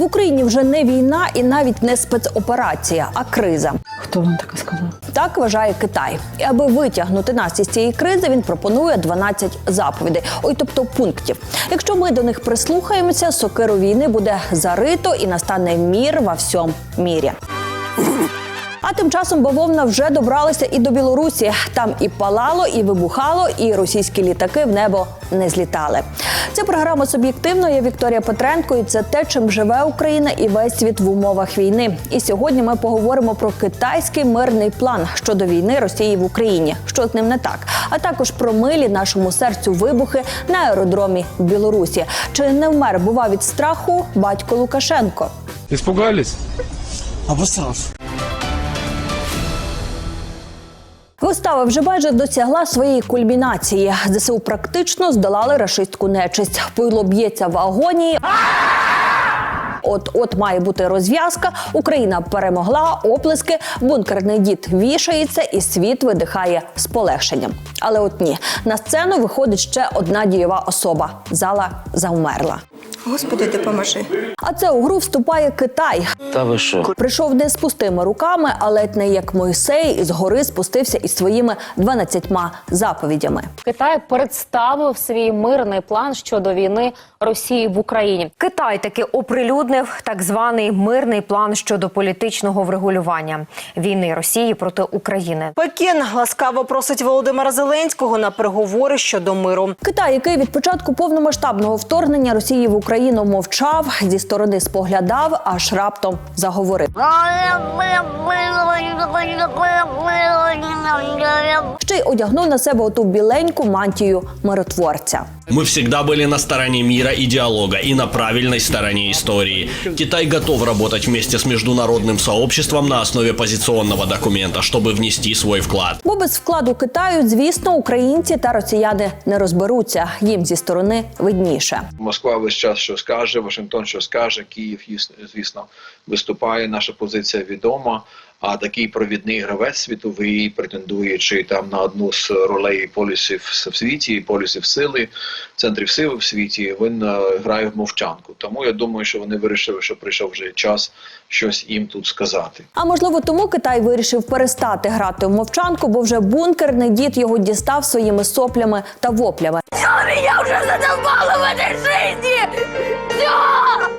В Україні вже не війна і навіть не спецоперація, а криза. Хто вам таке сказав? Так вважає Китай. І аби витягнути нас із цієї кризи, він пропонує 12 заповідей, ой, тобто пунктів. Якщо ми до них прислухаємося, сокиру війни буде зарито і настане мір во всьому мірі. А тим часом бавовна вже добралася і до Білорусі. Там і палало, і вибухало, і російські літаки в небо не злітали. Це програма суб'єктивно. Я Вікторія Петренко, і це те, чим живе Україна і весь світ в умовах війни. І сьогодні ми поговоримо про китайський мирний план щодо війни Росії в Україні, що з ним не так, а також про милі нашому серцю вибухи на аеродромі в Білорусі. Чи не вмер бува від страху батько Лукашенко? Испугались? Обосрався. Вистава вже майже досягла своєї кульмінації. ЗСУ практично здолали рашистську нечисть. Пойло б'ється в агонії. От от має бути розв'язка. Україна перемогла, оплески, бункерний дід вішається, і світ видихає з полегшенням. Але от ні, на сцену виходить ще одна дієва особа. Зала завмерла. Господи, допоможи. А це у гру вступає Китай. Та ви що? Прийшов не з пустими руками, а ледь не як Мойсей із гори спустився із своїми 12 заповідями. Китай представив свій мирний план щодо війни Росії в Україні. Китай таки оприлюднив так званий мирний план щодо політичного врегулювання війни Росії проти України. Пекін ласкаво просить Володимира Зеленського на переговори щодо миру. Китай, який від початку повномасштабного вторгнення Росії в Україну мовчав, зі сторони споглядав, аж раптом заговорив. Ще й одягнув на себе оту біленьку мантію миротворця. Мы всегда были на стороне мира и диалога и на правильной стороне истории. Китай готов работать вместе с международным сообществом на основе позиционного документа, чтобы внести свой вклад. Бо без вкладу Китаю, звісно, українці та росіяни не розберуться. Їм зі сторони видніше. Москва весь час що скаже, Вашингтон що скаже, Київ, звісно, виступає. Наша позиція відома. А такий провідний гравець світовий, претендуючи там на одну з ролей полюсів в світі, полюсів сили, центрів сили в світі, він е, грає в мовчанку. Тому я думаю, що вони вирішили, що прийшов вже час щось їм тут сказати. А можливо, тому Китай вирішив перестати грати в мовчанку, бо вже бункерний дід його дістав своїми соплями та воплями.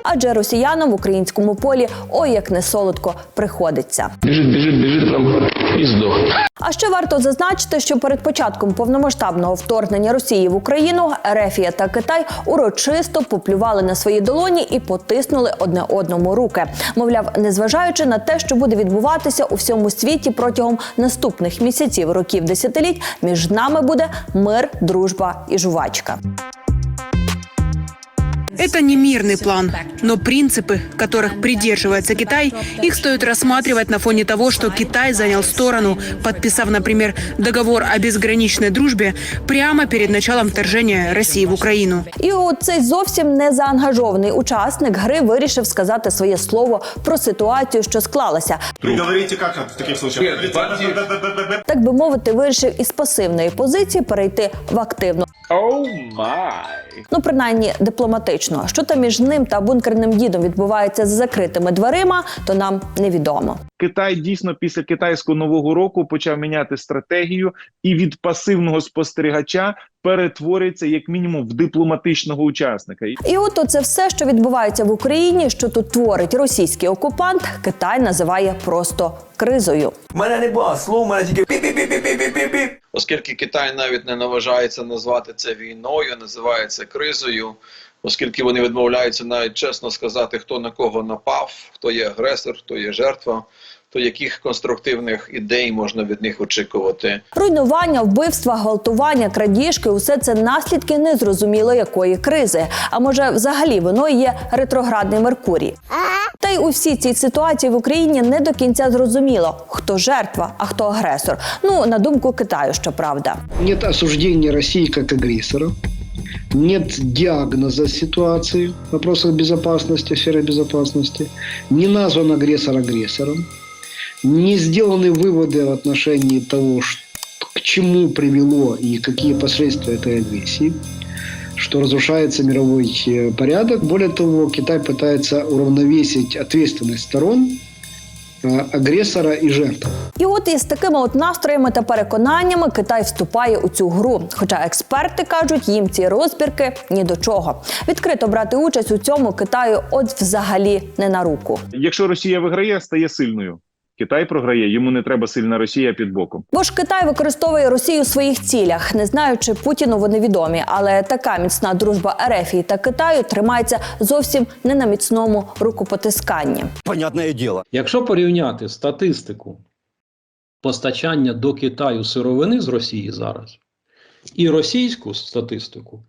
Адже росіянам в українському полі ой як не солодко приходиться. Бежит, бежит, бежит нам и сдох. А ще варто зазначити, що перед початком повномасштабного вторгнення Росії в Україну Ерефія та Китай урочисто поплювали на свої долоні і потиснули одне одному руки. Мовляв, незважаючи на те, що буде відбуватися у всьому світі протягом наступних місяців, років, десятиліть, між нами буде мир, дружба і жувачка. Это не мирный план, но принципы, которых придерживается Китай, их стоит рассматривать на фоне того, что Китай занял сторону, подписав, например, договор о безграничной дружбе прямо перед началом вторжения России в Украину. І оцей зовсім не заангажований учасник гри вирішив сказати своє слово про ситуацію, що склалася. Вы говорите как в таких случаях? Так би мовити, вирішив із пасивної позиції перейти в активну. Оу май. Ну, принаймні дипломатично. Що там між ним та бункерним дідом відбувається за закритими дверима, то нам невідомо. Китай дійсно після китайського нового року почав міняти стратегію і від пасивного спостерігача перетвориться як мінімум в дипломатичного учасника. І І от це все, що відбувається в Україні, що тут творить російський окупант, Китай називає просто кризою. У мене не було слов, у мене тільки пі-пі-пі-пі-пі-пі-пі. Оскільки Китай навіть не наважається назвати це війною, називає це кризою, оскільки вони відмовляються навіть чесно сказати, хто на кого напав, хто є агресор, хто є жертва, то яких конструктивних ідей можна від них очікувати. Руйнування, вбивства, гвалтування, крадіжки усе це наслідки незрозуміло якої кризи. А може, взагалі виною є ретроградний Меркурій. Та й у всій цій ситуації в Україні не до кінця зрозуміло, хто жертва, а хто агресор. Ну на думку Китаю, щоправда. Нет осуждения России как агрессора. Нет диагноза ситуации в вопросах безопасности, сферы безопасности. Не назван агрессор агрессором Не сделаны выводы в отношении того, ш- к чему привело и какие последствия этой агрессии. что разрушается мировой э, порядок. Более того, Китай пытается уравновесить ответственность сторон э, агрессора и жертвы. І от із такими от настроями та переконаннями Китай вступає у цю гру. Хоча експерти кажуть, їм ці розбірки ні до чого. Відкрито брати участь у цьому Китаю от взагалі не на руку. Якщо Росія виграє, стає сильною. Китай програє, йому не треба сильна Росія під боком. Бо ж Китай використовує Росію у своїх цілях. Не знаю, чи Путіну вони відомі, але така міцна дружба Ерефії та Китаю тримається зовсім не на міцному рукопотисканні. Понятное дело. Якщо порівняти статистику постачання до Китаю сировини з Росії зараз і російську статистику,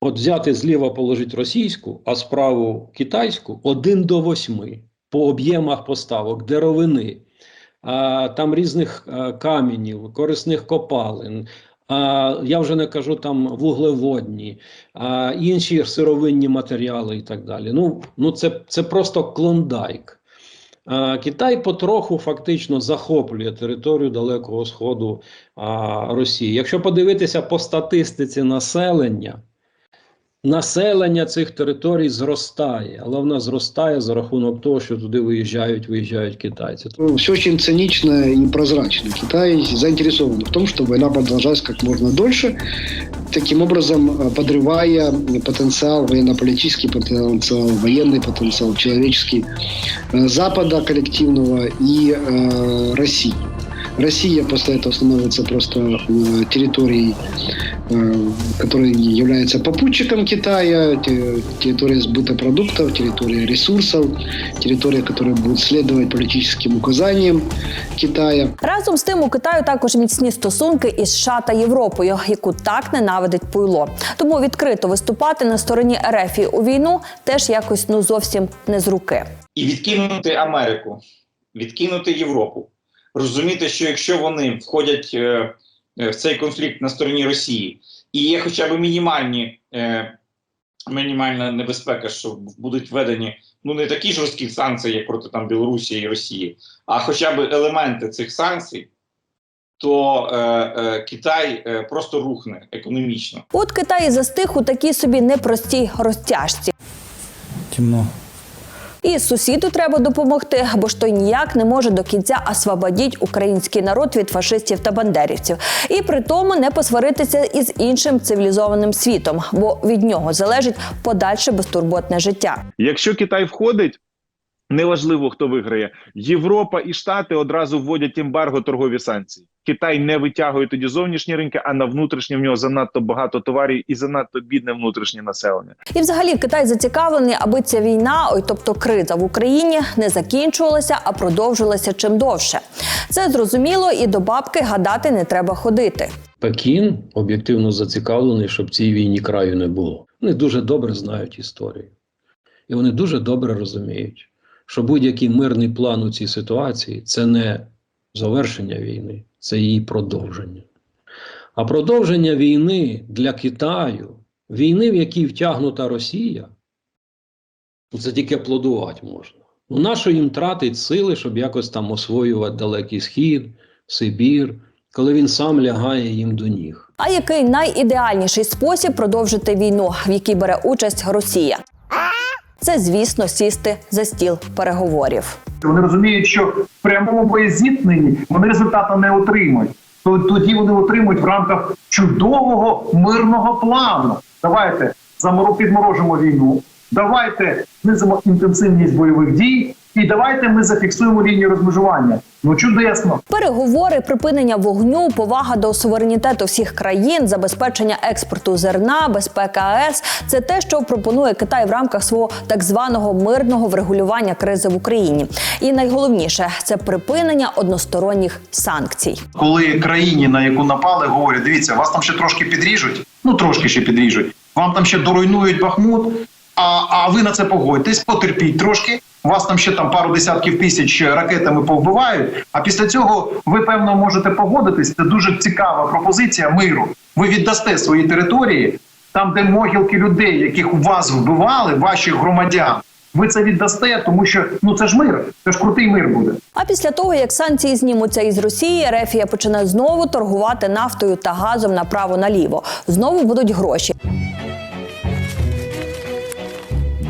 от взяти зліва положити російську, а справу китайську 1 до 8 по об'ємах поставок, деревини, а, там різних а, каменів, корисних копалин. Я вже не кажу там вуглеводні, інші сировинні матеріали і так далі. Ну, ну це, це просто клондайк. Китай потроху фактично захоплює територію Далекого Сходу Росії. Якщо подивитися по статистиці населення, населення цих територій зростає, але вона зростає за рахунок того, що туди виїжджають, виїжджають китайці. Все очень цинично и прозрачно. Китай заинтересован в том, что война продолжалась как можно дольше, таким образом э, подрывая потенциал, военно-политический потенциал, военный потенциал, человеческий э, Запада коллективного и э, России. Россия после этого становится просто э, территорией, э, которая является попутчиком Китая, те- территория сбыта продуктов, территория ресурсов, территория, которая будет следовать политическим указаниям Китая. Разом з тим у Китаю також міцні стосунки із США та Європою, яку так ненавидить пуйло. Тому відкрито виступати на стороні Ерефії у війну теж якось ну зовсім не з руки. і відкинути Америку, відкинути Європу. Розуміти, що якщо вони входять е, е, в цей конфлікт на стороні Росії, і є хоча б мінімальні, е, мінімальна небезпека, що будуть введені ну не такі жорсткі санкції, як проти там Білорусі і Росії, а хоча б елементи цих санкцій, то е, е, Китай е, просто рухне економічно. От Китай застиг у такій собі непростій розтяжці. Темно. І сусіду треба допомогти, бо ж той ніяк не може до кінця освободіть український народ від фашистів та бандерівців. І при тому не посваритися із іншим цивілізованим світом, бо від нього залежить подальше безтурботне життя. Якщо Китай входить, неважливо хто виграє. Європа і Штати одразу вводять ембарго торгові санкції. Китай не витягує тоді зовнішні ринки, а на внутрішні в нього занадто багато товарів і занадто бідне внутрішнє населення. І взагалі Китай зацікавлений, аби ця війна, ой, тобто криза в Україні, не закінчувалася, а продовжилася чим довше. Це зрозуміло, і до бабки гадати не треба ходити. Пекін об'єктивно зацікавлений, щоб цій війні краю не було. Вони дуже добре знають історію. І вони дуже добре розуміють, що будь-який мирний план у цій ситуації це не завершення війни, це її продовження. А продовження війни для Китаю, війни, в якій втягнута Росія, це тільки аплодувати можна. Ну, нащо їм тратить сили, щоб якось там освоювати Далекий Схід, Сибір, коли він сам лягає їм до ніг. А який найідеальніший спосіб продовжити війну, в якій бере участь Росія? Це, звісно, сісти за стіл переговорів. Вони розуміють, що в прямому боєзіткненні вони результату не отримують. Тоді вони отримують в рамках чудового мирного плану. Давайте підморожимо війну. Давайте знизимо інтенсивність бойових дій, і давайте ми зафіксуємо лінію розмежування. Ну чудесно. Переговори, припинення вогню, повага до суверенітету всіх країн, забезпечення експорту зерна, безпека АЕС це те, що пропонує Китай в рамках свого так званого мирного врегулювання кризи в Україні. І найголовніше це припинення односторонніх санкцій. Коли країні, на яку напали, говорять: дивіться, вас там ще трошки підріжуть, ну трошки ще підріжуть. Вам там ще доруйнують Бахмут. А, а ви на це погодьтесь, потерпіть трошки. Вас там ще там пару десятків тисяч ракетами повбивають. А після цього ви певно можете погодитись. Це дуже цікава пропозиція миру. Ви віддасте свої території, там, де могилки людей, яких у вас вбивали, ваших громадян. Ви це віддасте, тому що ну це ж мир, це ж крутий мир буде. А після того, як санкції знімуться із Росії, Рефія почне знову торгувати нафтою та газом направо наліво. Знову будуть гроші.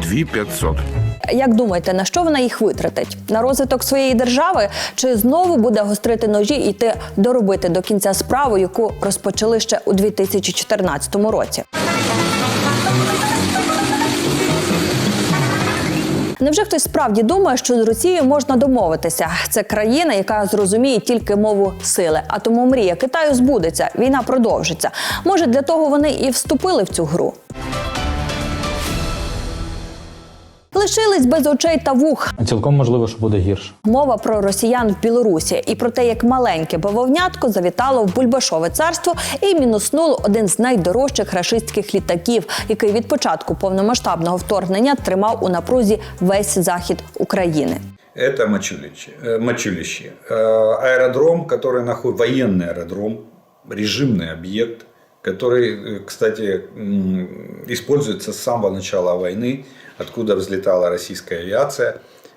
2500. Як думаєте, на що вона їх витратить? На розвиток своєї держави? Чи знову буде гострити ножі і йти доробити до кінця справу, яку розпочали ще у 2014 році? Невже хтось справді думає, що з Росією можна домовитися? Це країна, яка зрозуміє тільки мову сили. А тому мрія Китаю збудеться. Війна продовжиться. Може, для того вони і вступили в цю гру Лишились без очей та вух. Цілком можливо, що буде гірше. Мова про росіян в Білорусі і про те, як маленьке бавовнятко завітало в Бульбашове царство і мінуснуло один з найдорожчих рашистських літаків, який від початку повномасштабного вторгнення тримав у напрузі весь захід України. Это Мачулище. э, Мачулище. Э, Аэродром, который находится, военный аэродром, режимный объект, который, э, кстати, м, используется с самого начала войны, откуда взлетала российская авиация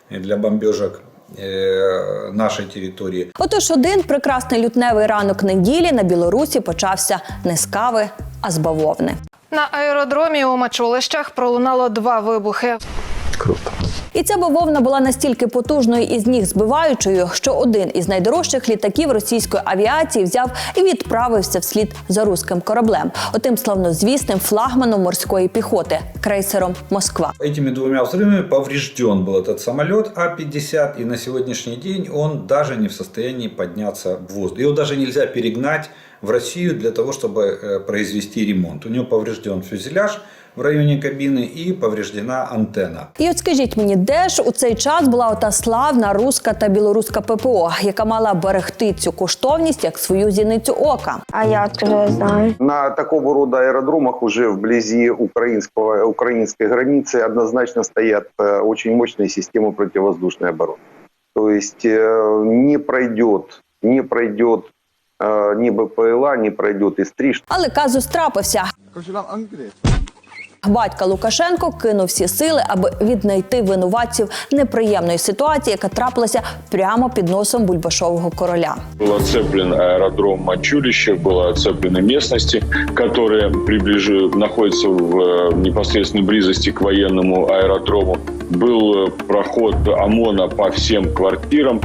э, для бомбежек нашої території. Отож, один прекрасний лютневий ранок неділі на Білорусі почався не з кави, а з бавовни. На аеродромі у Мачулищах пролунало два вибухи. І ця бавовна була настільки потужною і з ніг збиваючою, що один із найдорожчих літаків російської авіації взяв і відправився вслід за руським кораблем, отим славнозвісним флагманом морської піхоти крейсером Москва. Этими двумя взрывами поврежден был этот самолет А-50, и на сегодняшний день он даже не в состоянии подняться в воздух. Его даже нельзя перегнать в Россию для того, чтобы э, произвести ремонт. У него поврежден фюзеляж в районе кабины и повреждена антенна. І от скажіть мені, де ж у цей час була ота славна руська та білоруська ППО, яка мала берегти цю коштовність як свою зіницю ока? А я откуда знаю? На такого рода аэродромах уже вблизи украинского, украинской границы однозначно стоят э, очень мощные системы противовоздушной обороны. То есть э, не пройдет, не пройдет э, ни БПЛА, не пройдет С-3, Але казус трапився. Батька Лукашенко кинув всі сили, аби віднайти винуватців неприємної ситуації, яка трапилася прямо під носом бульбашового короля. Был оцеплен аэродром Мачулище, было оцеплены местности, которые приближ... находятся в э, непосредственной близости к военному аэродрому. Был э, проход ОМОНа по всем квартирам.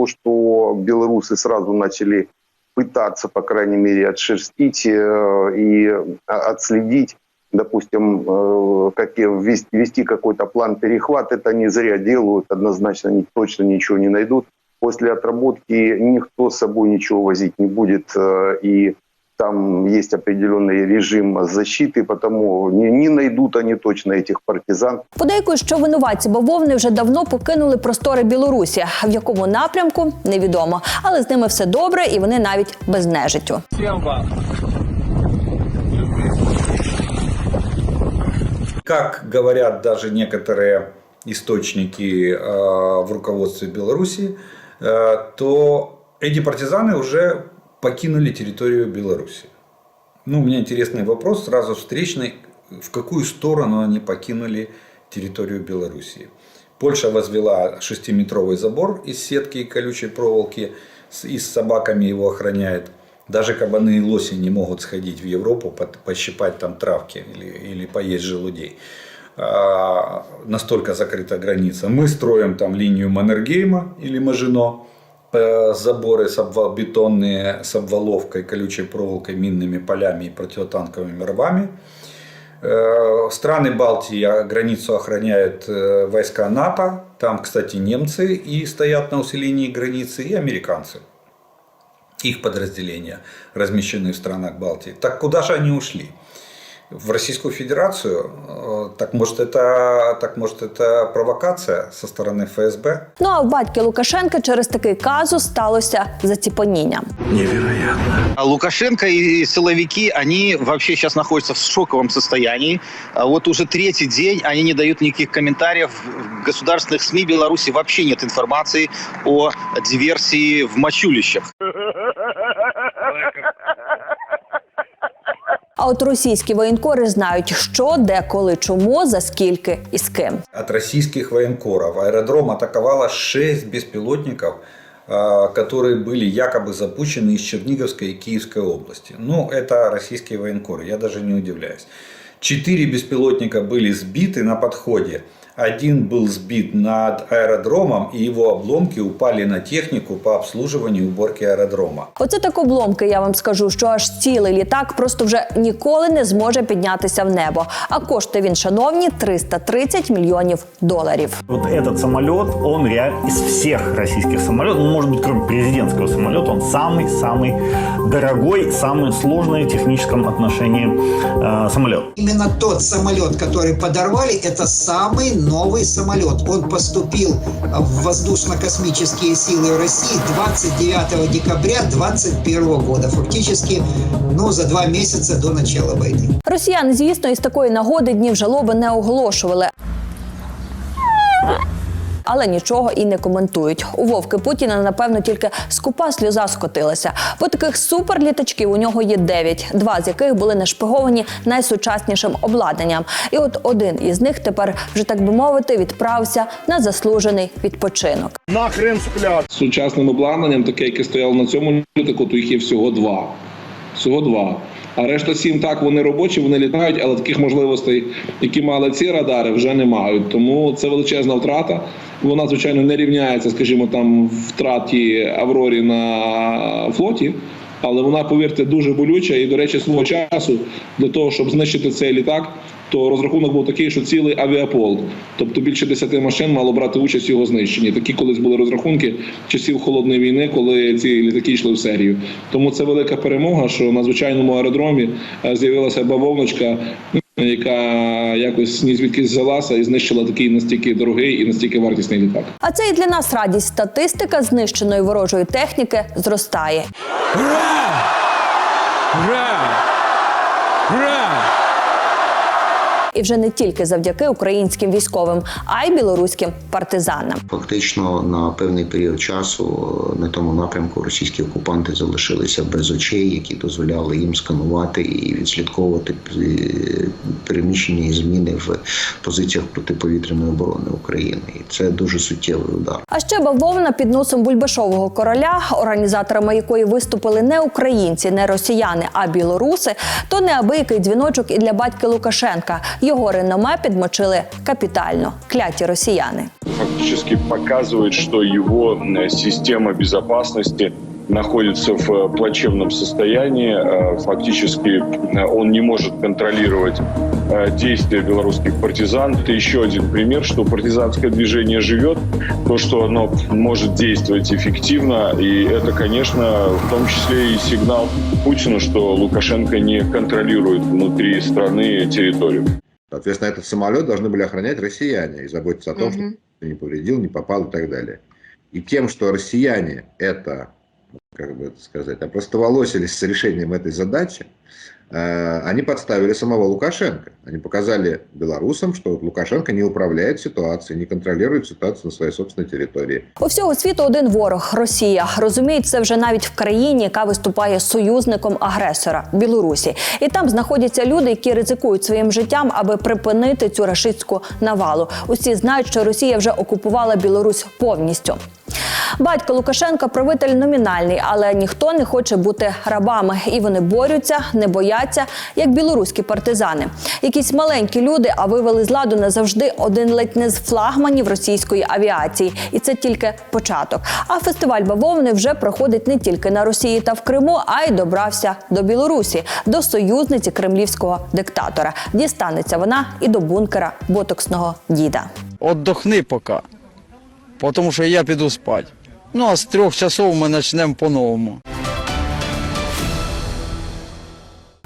То, что белорусы сразу начали пытаться, по крайней мере, отшерстить э, и а, отследить, допустим, э, как и ввести, вести какой-то план перехват, это не зря делают, однозначно точно ничего не найдут. После отработки никто с собой ничего возить не будет, э, и там есть определенный режим защиты, потому не, не найдут они точно этих партизан. Подейкують, що винуватці бавовни вже давно покинули простори Білорусі. В якому напрямку невідомо, але з ними все добре, і вони навіть без нежиттю. Как говорят даже некоторые источники э, в руководстве Беларуси, э, то эти партизаны уже покинули территорию Беларуси. Ну, у меня интересный вопрос, сразу встречный. В какую сторону они покинули территорию Белоруссии? Польша возвела шестиметровый забор из сетки и колючей проволоки и с собаками его охраняет. Даже кабаны и лоси не могут сходить в Европу, пощипать там травки или, или поесть желудей. А, настолько закрыта граница. Мы строим там линию Маннергейма или Мажино, заборы с обва- бетонные с обваловкой, колючей проволокой, минными полями и противотанковыми рвами. Э, Страны Балтии границу охраняют э, войска НАТО. Там, кстати, немцы и стоят на усилении границы, и американцы. Их подразделения размещены в странах Балтии. Так куда же они ушли? В Российскую Федерацию? Э, Так может это, так может это провокация со стороны ФСБ? Ну а в батьки Лукашенка через такий казус сталося заціпаніння. А Лукашенко и силовики, они вообще сейчас находятся в шоковом состоянии. А Вот уже третий день они не дают никаких комментариев. В государственных СМИ Беларуси вообще нет информации о диверсии в мочулищах. А от російські воєнкори знають, що, де, коли, чому, за скільки і з ким. От российских военкоров аэродром атаковало 6 беспилотников э, которые были якобы запущены из Черниговской и Киевской области. Ну, это российские военкоры, я даже не удивляюсь. Четыре беспилотника были сбиты на подходе. Один был сбит над аэродромом, и его обломки упали на технику по обслуживанию и уборке аэродрома. Оце так обломки. Я вам скажу, що аж цілий літак просто вже ніколи не зможе піднятися в небо. А коштує він, шановні, 330 мільйонів доларів. Вот этот самолет, он реально из всех российских самолетов, ну, может быть, кроме президентского самолета, он самый-самый дорогой, самый сложный в техническом отношении э, самолет. Именно тот самолет, который подорвали, это самый новый самолет. Он поступил в воздушно-космические силы России 29 декабря 2021 года. Фактически, ну, за два месяца до начала войны. Росіяни, звісно, із такої нагоди днів жалоби не оголошували. Але нічого і не коментують. У Вовки Путіна, напевно, тільки скупа сльоза скотилася. Бо таких суперлітачків у нього є дев'ять, два з яких були нашпиговані найсучаснішим обладнанням. І от один із них тепер вже так би мовити відправився на заслужений відпочинок. Нахрен сплят. Сучасним обладнанням, таке, яке стояло на цьому літаку, то їх є всього два. Всього два. А решта сім так, вони робочі, вони літають, але таких можливостей, які мали ці радари, вже не мають. Тому це величезна втрата. Вона, звичайно, не рівняється, скажімо, там втраті Аврорі на флоті. Але вона, повірте, дуже болюча. І, до речі, свого часу для того, щоб знищити цей літак, то розрахунок був такий, що цілий авіаполк, тобто більше 10 машин мало брати участь в його знищенні. Такі колись були розрахунки часів холодної війни, коли ці літаки йшли в серію. Тому це велика перемога, що на звичайному аеродромі е, з'явилася бавовночка. Яка якось ні звідки взялася і знищила такий настільки дорогий і настільки вартісний літак. А це і для нас радість. Статистика знищеної ворожої техніки зростає. І вже не тільки завдяки українським військовим, а й білоруським партизанам. Фактично на певний період часу на тому напрямку російські окупанти залишилися без очей, які дозволяли їм сканувати і відслідковувати е, переміщення і зміни в позиціях протиповітряної оборони України. І це дуже суттєвий удар. А ще бавовна під носом бульбашового короля, організаторами якої виступили не українці, не росіяни, а білоруси, то неабиякий дзвіночок і для батька Лукашенка Його реноме підмочили капітально. Кляті росіяни. Фактически показывает, что его э, система безопасности находится в э, плачевном состоянии. Э, Фактически э, он не может контролировать э, действия белорусских партизан. Это еще один пример, что партизанское движение живет, то, что оно может действовать эффективно. И это, конечно, в том числе и сигнал Путину, что Лукашенко не контролирует внутри страны территорию. Соответственно, этот самолет должны были охранять россияне и заботиться о том, чтобы не повредил, не попал и так далее. И тем, что россияне это, как бы это сказать, опростоволосились с решением этой задачи, они подставили самого Лукашенко. Они показали белорусам, что Лукашенко не управляет ситуацией, не контролирует ситуацию на своей собственной территории. У всього світу один ворог Росія. Розуміють це вже навіть в країні, яка виступає союзником агресора Білорусі. І там знаходяться люди, які ризикують своїм життям, аби припинити цю рашистську навалу. Усі знають, що Росія вже окупувала Білорусь повністю. Батько Лукашенка правитель номінальний, але ніхто не хоче бути рабами, і вони борються, не бояться, як білоруські партизани. Якісь маленькі люди, а вивели з ладу назавжди один ледь не з флагманів російської авіації, і це тільки початок. А фестиваль бавовни вже проходить не тільки на Росії та в Криму, а й добрався до Білорусі, до союзниці кремлівського диктатора. Дістанеться вона і до бункера ботоксного діда. Отдохни поки, тому що я піду спати. Ну а з трьох часов ми почнемо по-новому.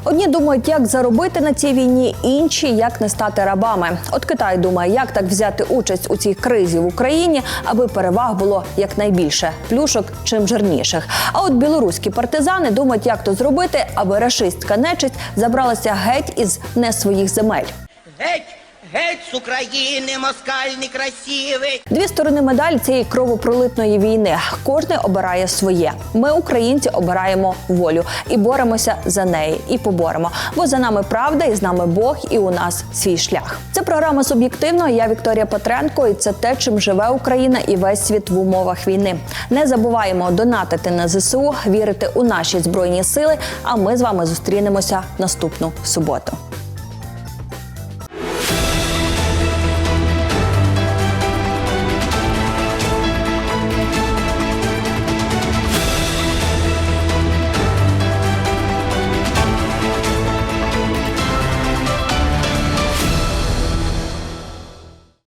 Одні думають, як заробити на цій війні, інші як не стати рабами. От Китай думає, як так взяти участь у цій кризі в Україні, аби переваг було якнайбільше плюшок чим жирніших. А от білоруські партизани думають, як то зробити, аби рашистська нечисть забралася геть із не своїх земель. Геть, Геть з України, москаль некрасивий. Дві сторони медалі цієї кровопролитної війни. Кожний обирає своє. Ми, українці, обираємо волю і боремося за неї, і поборемо. Бо за нами правда, і з нами Бог, і у нас свій шлях. Це програма суб'єктивно. Я Вікторія Петренко, і це те, чим живе Україна і весь світ в умовах війни. Не забуваємо донатити на ЗСУ, вірити у наші збройні сили. А ми з вами зустрінемося наступну суботу.